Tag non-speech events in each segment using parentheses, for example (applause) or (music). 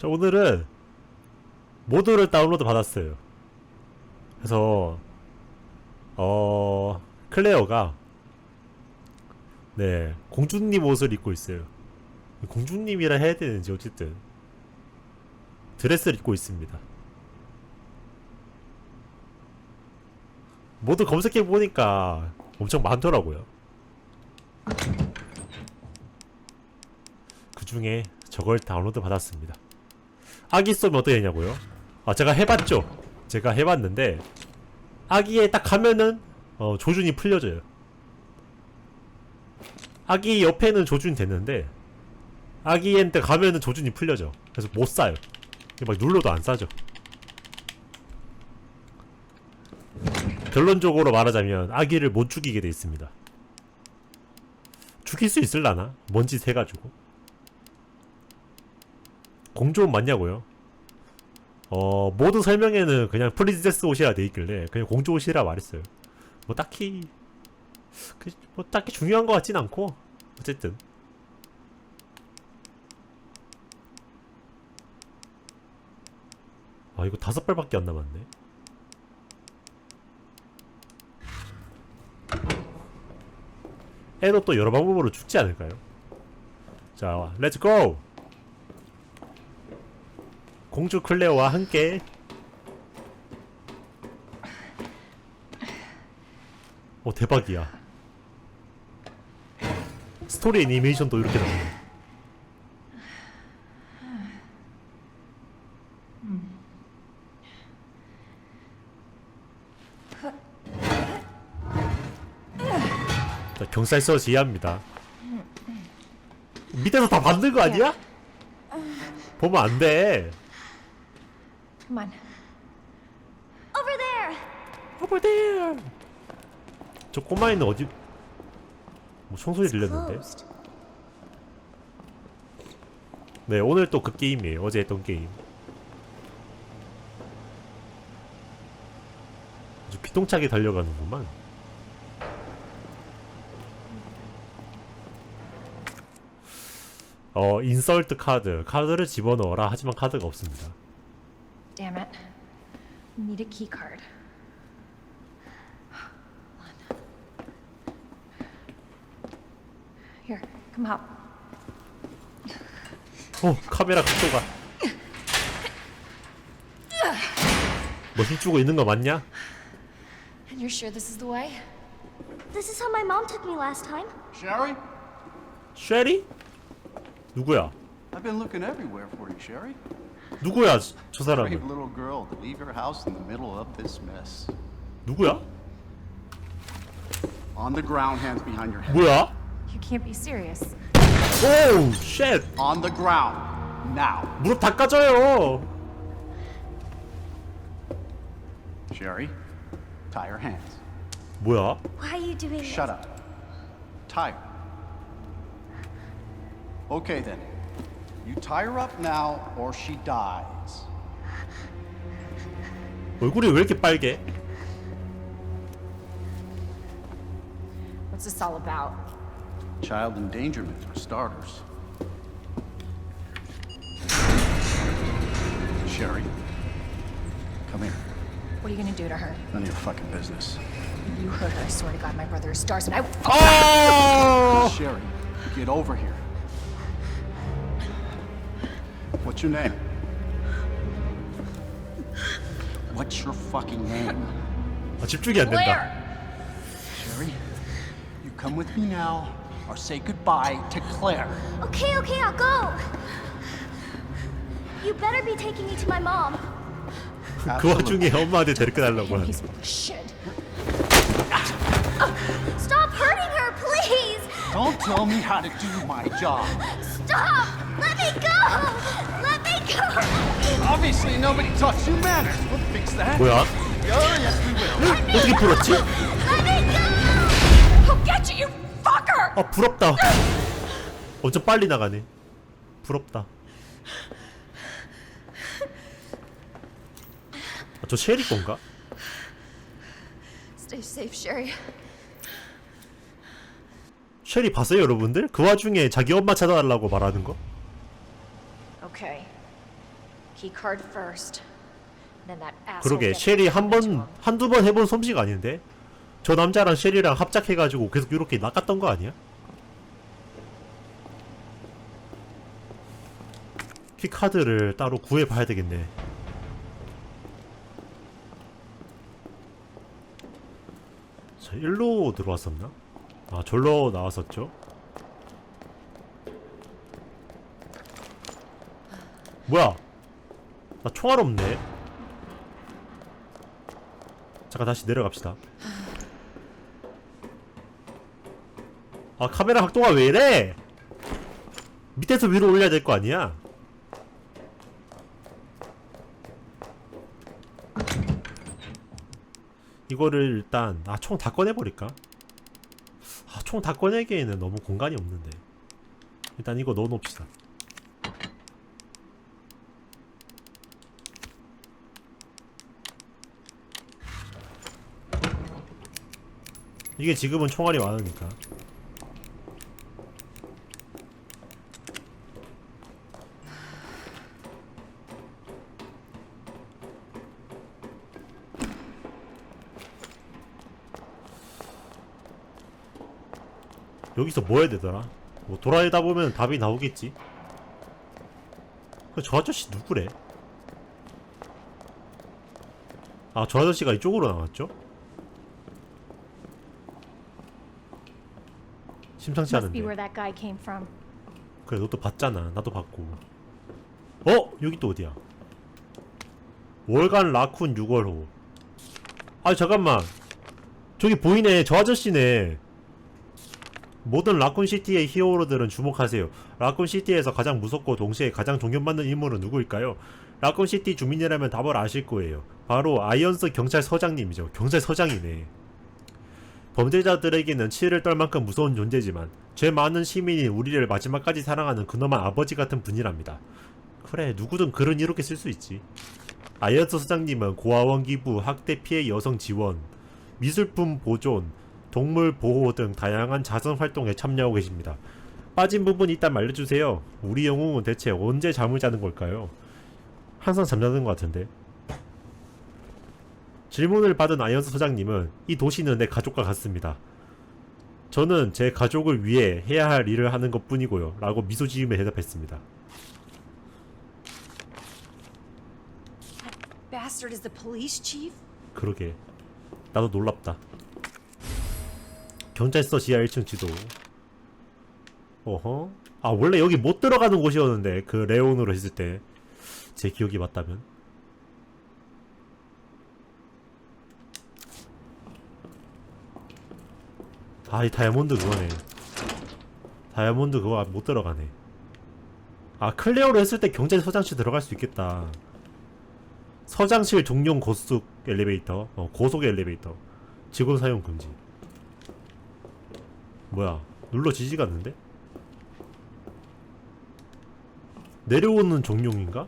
자 오늘은 모드를 다운로드 받았어요. 그래서 어 클레어가 네 공주님 옷을 입고 있어요. 공주님이라 해야 되는지 어쨌든 드레스를 입고 있습니다. 모두 검색해 보니까 엄청 많더라고요. 그 중에 저걸 다운로드 받았습니다. 아기 쏘면 어떻게 되냐고요? 아 제가 해봤죠. 제가 해봤는데 아기에 딱 가면은 어, 조준이 풀려져요. 아기 옆에는 조준이 됐는데 아기한테 가면은 조준이 풀려져. 그래서 못 쏴요. 막 눌러도 안 쏴죠. 결론적으로 말하자면 아기를 못 죽이게 돼 있습니다. 죽일 수 있을라나? 뭔짓 해가지고. 공조은 맞냐고요? 어 모든 설명에는 그냥 프린세스 옷이라 돼 있길래 그냥 공조 옷이라 말했어요. 뭐 딱히 그, 뭐 딱히 중요한 것 같진 않고 어쨌든 아 이거 다섯 발밖에 안 남았네. 애도 또 여러 방법으로 죽지 않을까요? 자, 렛츠 고! 공주 클레오와 함께. 오 대박이야. 스토리 애니메이션도 이렇게 나오네. 자, 경찰서 지휘합니다. 밑에서 다 받는 거 아니야? 보면 안돼 Come on. Over there! Over there. 저 꼬마애는 어디? 뭐 총소리 들렸는데? 네 오늘 또 그 게임이에요. 어제 했던 게임. 아주 기똥차게 달려가는구만. 어 인설트 카드 카드를 집어넣어라 하지만 카드가 없습니다. Damn it. Need a key card. Hold on. Here, come help. 어 카메라 각도가 뭐 힘주고 있는 거 맞냐? And you're sure this is the way? This is how my mom took me last time. Sherry? 쉐리? 누구야? I've been looking everywhere for you, Sherry. 누구야 저 Brave 사람은? little girl to leave your house in the middle of this mess. 누구야? On the ground, hands behind your head. 뭐야? You can't be serious. 오우 쉣 On the ground. Now. 무릎 다 까져요 Sherry, tie her hands. 뭐야? Why are you doing this? Shut up. Tie her. Okay then. You tie her up now or she dies. 얼굴이 왜 이렇게 빨개? What's this all about? Child endangerment for starters. Sherry, come here. What are you gonna do to her? None of your fucking business. You hurt her. I swear to God, my brother is stars, and I. 아! Sherry, get over here. What's your name? What's your fucking name? 아, 집중이 안 된다. Blair! Sherry, you come with me now or say goodbye to Claire. Okay, okay, I'll go. You better be taking me to my mom. 그 와중에 엄마한테 데리고 달라고 하는. He's full of shit. Stop hurting her, please! Don't tell me how to do my job. Stop! Let me go! Obviously, nobody taught you manners. We'll fix that. 뭐야? Oh, yes, we will. 어떻게 풀었지? Let me go! He'll get you, you fucker! 아 부럽다. 엄청 빨리 나가네. 부럽다. 아, 저 쉐리 건가? Stay safe, Sherry. 쉐리 봤어요 여러분들? 그 와중에 자기 엄마 찾아달라고 말하는 거? Okay. Key card first. Then that asshole. 그러게 gets 쉘이 한 into 번 him. 한두 번 해본 솜씨가 아닌데 저 남자랑 쉘이랑 합작해가지고 계속 이렇게 낚았던 거 아니야? 키 카드를 따로 구해봐야 되겠네. 자, 일로 들어왔었나? 아, 절로 나왔었죠? 뭐야? 나 총알 없네. 잠깐 다시 내려갑시다. 아 카메라 각도가 왜 이래? 밑에서 위로 올려야 될 거 아니야? 이거를 일단 아 총 다 꺼내버릴까? 아 총 다 꺼내기에는 너무 공간이 없는데 일단 이거 넣어놓읍시다 이게 지금은 총알이 많으니까 여기서 뭐 해야 되더라? 뭐 돌아다니다 보면 답이 나오겠지 그저 아저씨 누구래? 아 저 아저씨가 이쪽으로 나왔죠? 심상치 Must be 않은데. where that guy came from. 그래 너도 봤잖아. 나도 봤고. 어? 여기 또 어디야? 월간 라쿤 6월호 아 잠깐만. 저기 보이네. 저 아저씨네. 모든 라쿤시티의 히어로들은 주목하세요. 라쿤시티에서 가장 무섭고 동시에 가장 존경받는 인물은 누구일까요? 라쿤시티 주민이라면 답을 아실 거예요. 바로 아이언스 경찰서장님이죠. 경찰서장이네 범죄자들에게는 치를 떨 만큼 무서운 존재지만 죄 많은 시민이 우리를 마지막까지 사랑하는 그놈의 아버지 같은 분이랍니다. 그래 누구든 글은 이렇게 쓸 수 있지. 아이언스 소장님은 고아원 기부, 학대 피해 여성 지원, 미술품 보존, 동물 보호 등 다양한 자선 활동에 참여하고 계십니다. 빠진 부분이 있다면 알려주세요. 우리 영웅은 대체 언제 잠을 자는 걸까요? 항상 잠자는 것 같은데. 질문을 받은 아이언스 소장님은 이 도시는 내 가족과 같습니다. 저는 제 가족을 위해 해야 할 일을 하는 것 뿐이고요. 라고 미소 지으며 대답했습니다. 그러게. 나도 놀랍다. 경찰서 지하 1층 지도. 어허. 아, 원래 여기 못 들어가는 곳이었는데, 그 레온으로 했을 때. 제 기억이 맞다면. 아, 이 다이아몬드 그거네. 다이아몬드 그거 못 들어가네. 아, 클레어로 했을 때 경찰서장실 들어갈 수 있겠다. 서장실 종용 고속 엘리베이터, 어, 고속 엘리베이터, 직원 사용 금지. 뭐야, 눌러지지가 않는데? 내려오는 종용인가?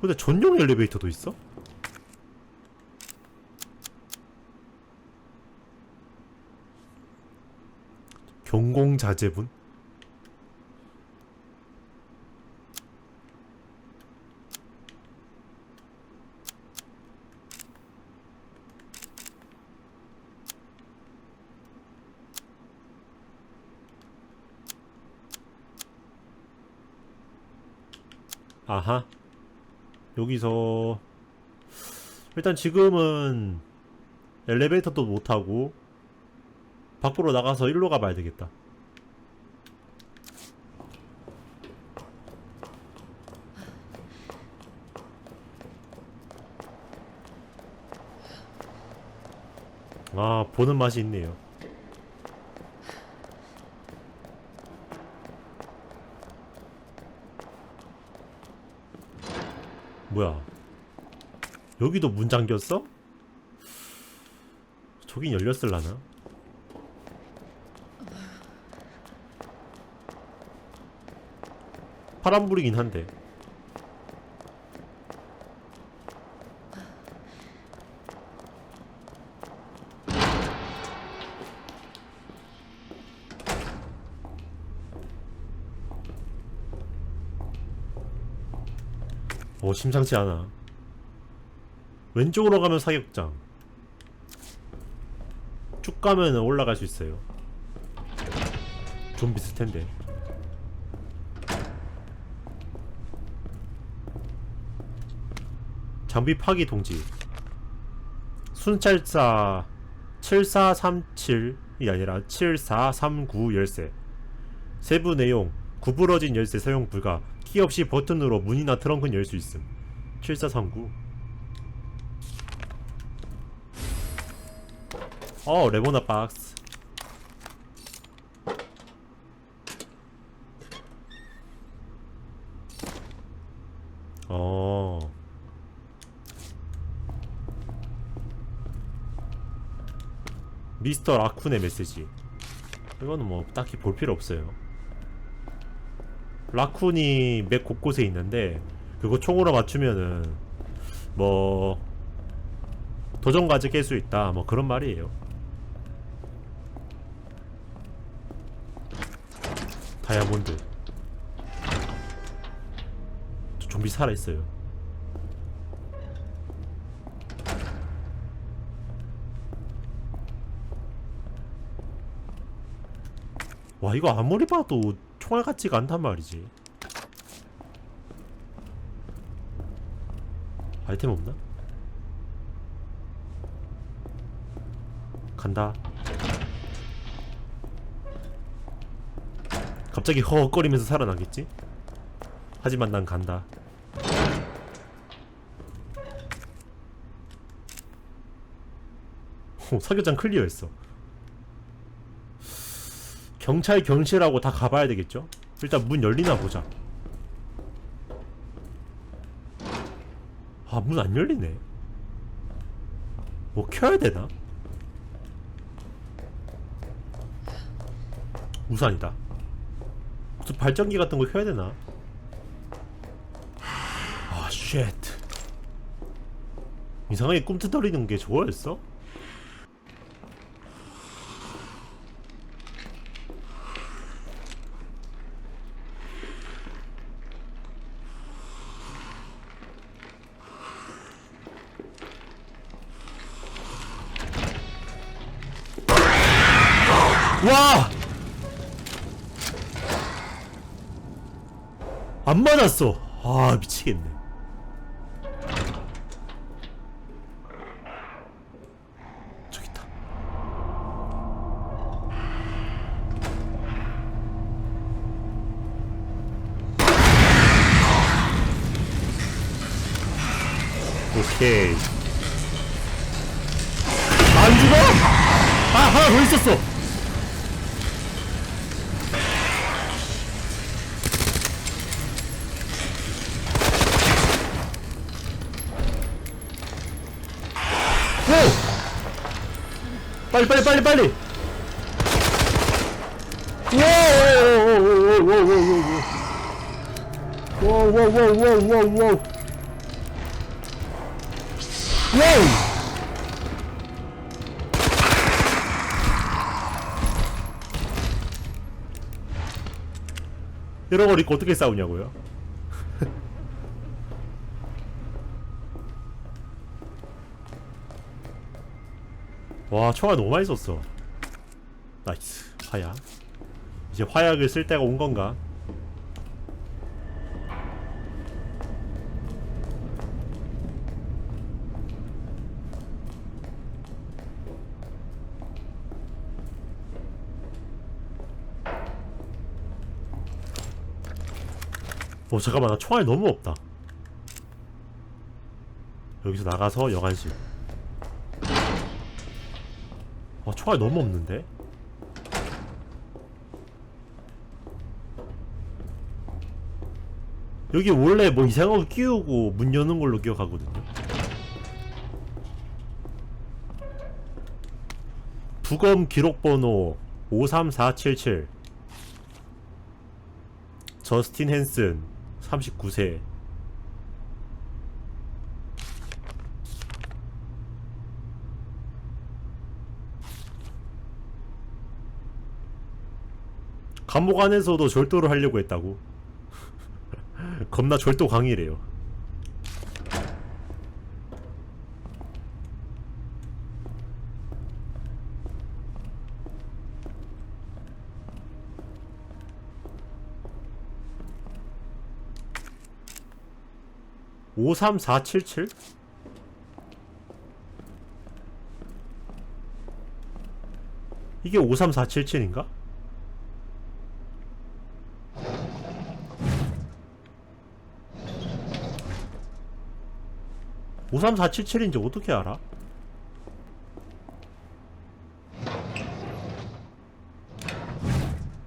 근데 전용 엘리베이터도 있어? 경공자재분? 아하 여기서 일단 지금은 엘리베이터도 못타고 밖으로 나가서 일로 가봐야 되겠다 아 보는 맛이 있네요 뭐야 여기도 문 잠겼어? 저긴 열렸을라나? 파란불이긴 한데. 어 심상치 않아. 왼쪽으로 가면 사격장. 쭉 가면 올라갈 수 있어요. 좀 비슷 텐데 장비 파기 동지. 순찰사 7437이 아니라 7439 열쇠 세부 내용 구부러진 열쇠 사용 불가 키 없이 버튼으로 문이나 트렁크는 열 수 있음. 7439 어 레모나 박스 어 미스터 라쿤의 메시지. 이거는 뭐 딱히 볼 필요 없어요. 라쿤이 맵 곳곳에 있는데 그거 총으로 맞추면은 뭐 도전까지 깰수 있다. 뭐 그런 말이에요. 다이아몬드. 저 좀비 살아있어요 와 이거 아무리 봐도 총알 같지가 않단 말이지 아이템 없나? 간다 갑자기 허헉거리면서 살아나겠지? 하지만 난 간다 오, 사격장 클리어했어 경찰 경실하고 다 가봐야 되겠죠? 일단 문 열리나 보자. 아, 문 안 열리네. 뭐 켜야 되나? 우산이다. 무슨 발전기 같은 거 켜야 되나? 아, 쉣. 이상하게 꿈틀거리는 게 저거였어? 안 맞았어. 아, 미치겠네. 빨리 빨리! 워워워워워워워워워워워워워워워워 이런 걸 입고 어떻게 싸우냐고요? 와 총알 너무 많이 썼어. 나이스. 화약. 이제 화약을 쓸 때가 온 건가? 어 잠깐만. 나 총알이 너무 없다. 여기서 나가서 여간실 아 총알이 너무 없는데? 여기 원래 뭐 이상한 거 끼우고 문 여는 걸로 기억하거든요. 부검 기록번호 53477 저스틴 헨슨 39세 감옥 안에서도 절도를 하려고 했다고 (laughs) 겁나 절도 강이래요 53477? 이게 53477인가? (53477인지) 어떻게 알아?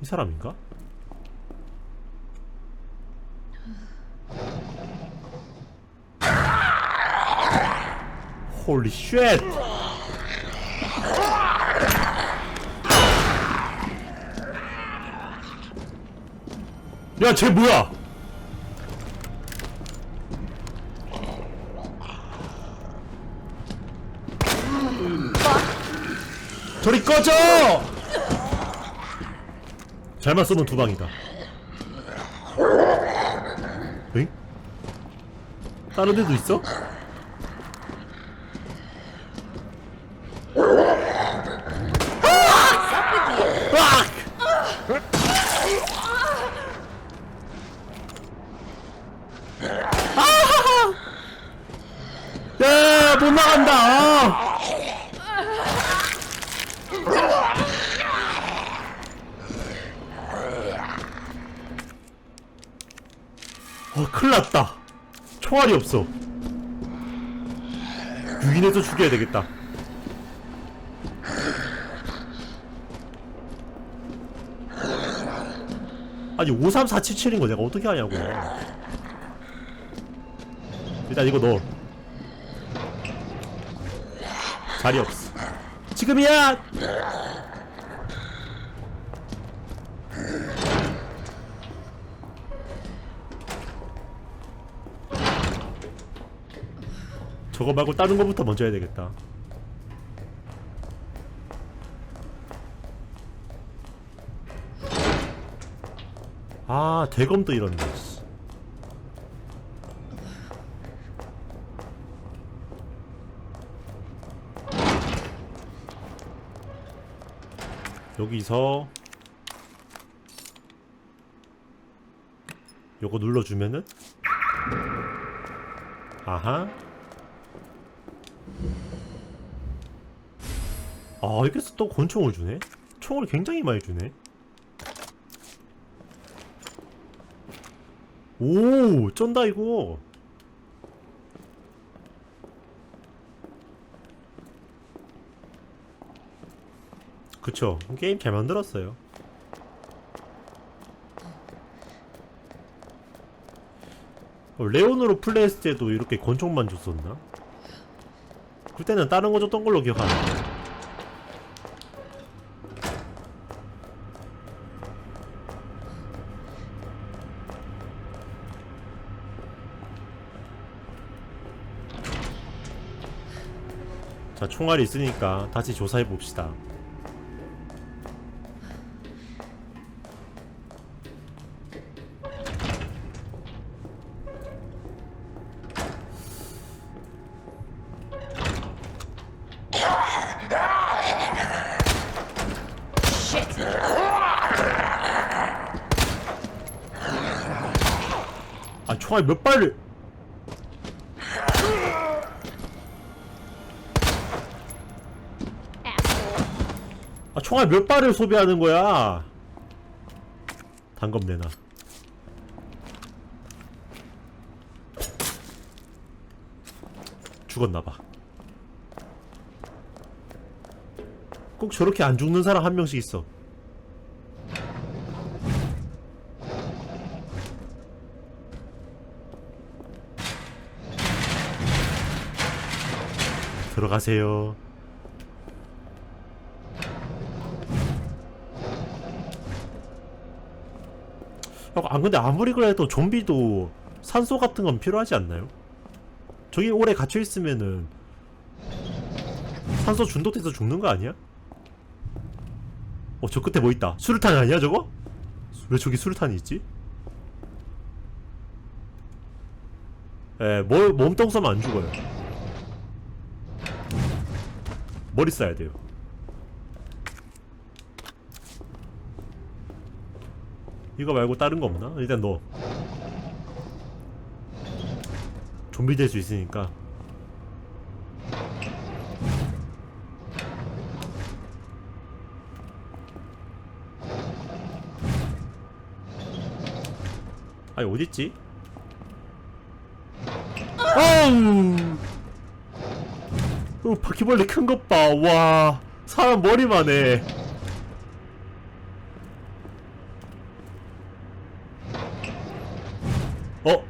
이 사람인가? 홀리 쉣! 야, 쟤 뭐야? 저리 꺼져! 잘만 쏘면 두 방이다. 응? 다른 데도 있어? 야, 못 나간다. 어, 큰일 났다. 총알이 없어. 유인해서 죽여야 되겠다. 아니 53477인 거 내가 어떻게 하냐고. 일단 이거 넣어. 자리 없어. 지금이야. 저거 말고 다른 거부터 먼저 해야 되겠다. 아, 대검도 이런데. 씨. 여기서 요거 눌러주면은 아하 아 여기서 또 권총을 주네? 총을 굉장히 많이 주네. 오 쩐다 이거. 그쵸. 게임 잘 만들었어요. 어, 레온으로 플레이했을 때도 이렇게 권총만 줬었나? 그때는 다른 거 줬던 걸로 기억하는데 자 총알이 있으니까 다시 조사해 봅시다 아 총알 몇 발을 소비하는 거야? 단검 내놔. 죽었나봐. 꼭 저렇게 안 죽는 사람 한 명씩 있어. 들어가세요 어, 아 근데 아무리 그래도 좀비도 산소 같은 건 필요하지 않나요? 저기 오래 갇혀 있으면은 산소 중독돼서 죽는 거 아니야? 어 저 끝에 뭐 있다 수류탄 아니야 저거? 왜 저기 수류탄이 있지? 에, 뭘 몸통 쏘면 안 죽어요. 머리 쏴야 돼요. 이거 말고 다른 거 없나? 일단 넣어. 좀비 될 수 있으니까 아니 어딨지? 아우 어, 바퀴벌레 큰 것 봐. 와, 사람 머리만 해. 어?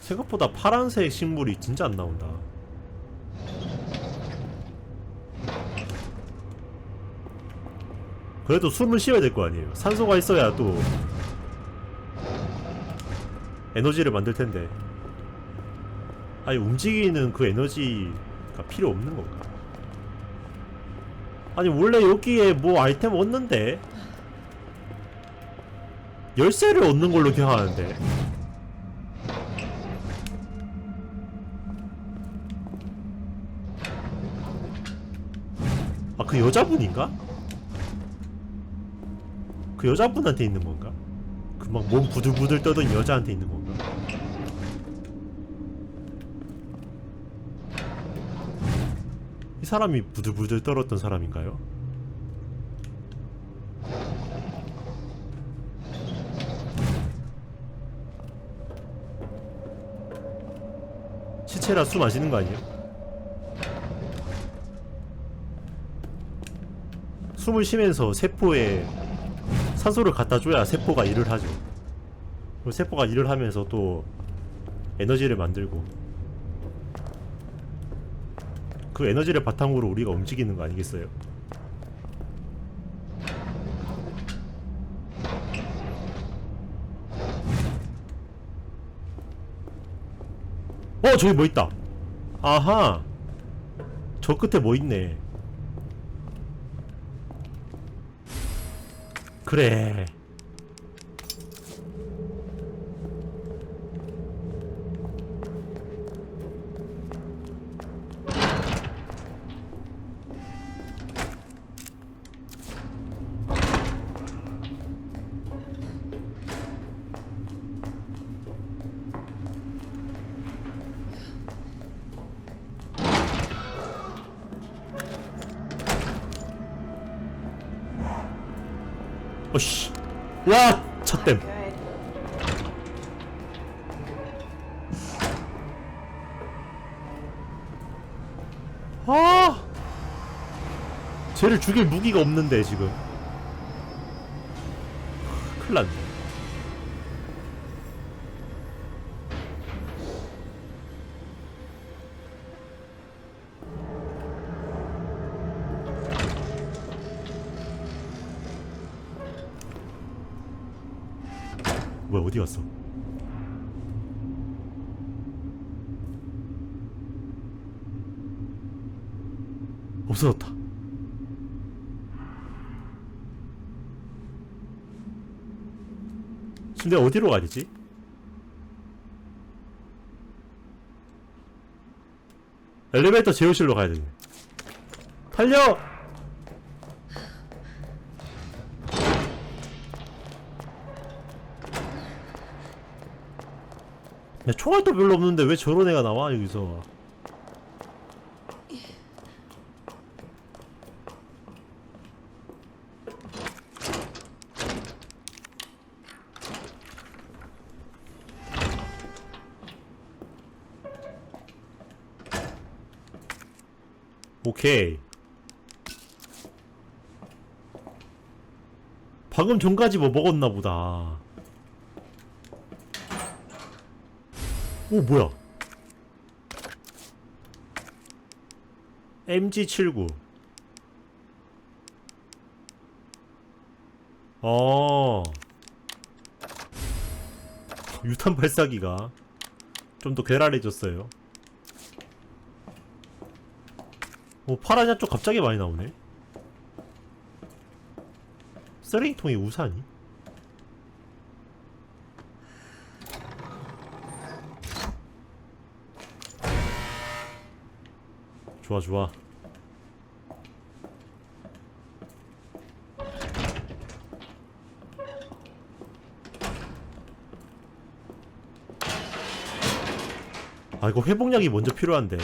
생각보다 파란색 식물이 진짜 안 나온다. 그래도 숨을 쉬어야 될 거 아니에요. 산소가 있어야 또 에너지를 만들 텐데. 아니 움직이는 그 에너지가 필요 없는 건가? 아니 원래 여기에 뭐 아이템 얻는데 열쇠를 얻는 걸로 기억하는데. 아 그 여자분인가? 그 여자분한테 있는 건가? 그 막 몸 부들부들 떠던 여자한테 있는 건가? 이 사람이 부들부들 떨었던 사람인가요? 시체라 술 마시는 거 아니에요? 숨을 쉬면서 세포에 산소를 갖다 줘야 세포가 일을 하죠. 그리고 세포가 일을 하면서 또 에너지를 만들고 그 에너지를 바탕으로 우리가 움직이는 거 아니겠어요? 어 저기 뭐 있다. 아하. 저 끝에 뭐 있네. 그래. 와, 쳤댐. 아! 쟤를 죽일 무기가 없는데 지금. 큰일 났네. 어디 갔어? 없어졌다. 내가 어디로 가야 되지? 엘리베이터 제어실로 가야 되네. 달려! 야, 총알도 별로 없는데 왜 저런 애가 나와 여기서? 오케이. 방금 전까지 뭐 먹었나 보다 오 뭐야? MG79 어. 유탄 발사기가 좀 더 괴랄해졌어요. 오 파라냐 쪽 갑자기 많이 나오네. 쓰레기통이 우산이? 좋아 좋아. 아 이거 회복약이 먼저 필요한데.